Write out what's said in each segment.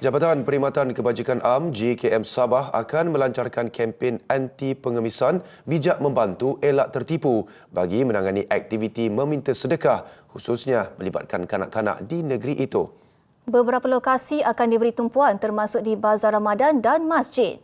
Jabatan Perkhidmatan Kebajikan Am JKM Sabah akan melancarkan kempen anti pengemisan bijak membantu elak tertipu bagi menangani aktiviti meminta sedekah khususnya melibatkan kanak-kanak di negeri itu. Beberapa lokasi akan diberi tumpuan termasuk di Bazar Ramadan dan masjid.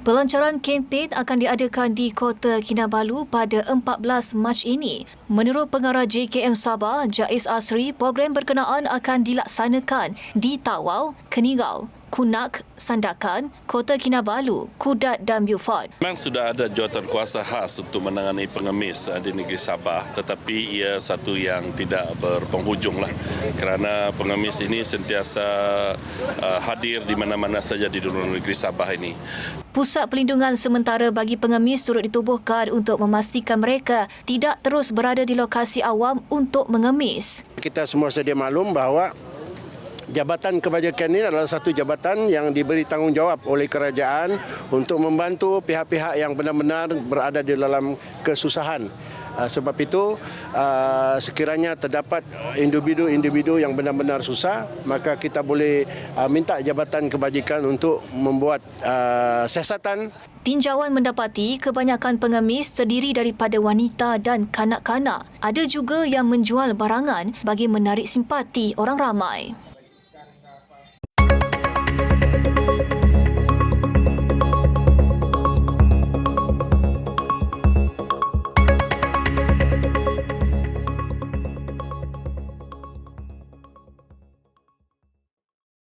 Pelancaran kempen akan diadakan di Kota Kinabalu pada 14 Mac ini. Menurut pengarah JKM Sabah, Jais Asri, program berkenaan akan dilaksanakan di Tawau, Keningau, Kunak, Sandakan, Kota Kinabalu, Kudat dan Beaufort. Memang sudah ada jawatan kuasa khas untuk menangani pengemis eh, di negeri Sabah tetapi ia satu yang tidak berpenghujung lah kerana pengemis ini sentiasa hadir di mana-mana saja di dalam negeri Sabah ini. Pusat pelindungan sementara bagi pengemis turut ditubuhkan untuk memastikan mereka tidak terus berada di lokasi awam untuk mengemis. Kita semua sedia maklum bahawa Jabatan Kebajikan ini adalah satu jabatan yang diberi tanggungjawab oleh kerajaan untuk membantu pihak-pihak yang benar-benar berada di dalam kesusahan. Ah, sebab itu ah, sekiranya terdapat ah, individu-individu yang benar-benar susah, maka kita boleh minta Jabatan Kebajikan untuk membuat siasatan. Tinjauan mendapati kebanyakan pengemis terdiri daripada wanita dan kanak-kanak. Ada juga yang menjual barangan bagi menarik simpati orang ramai.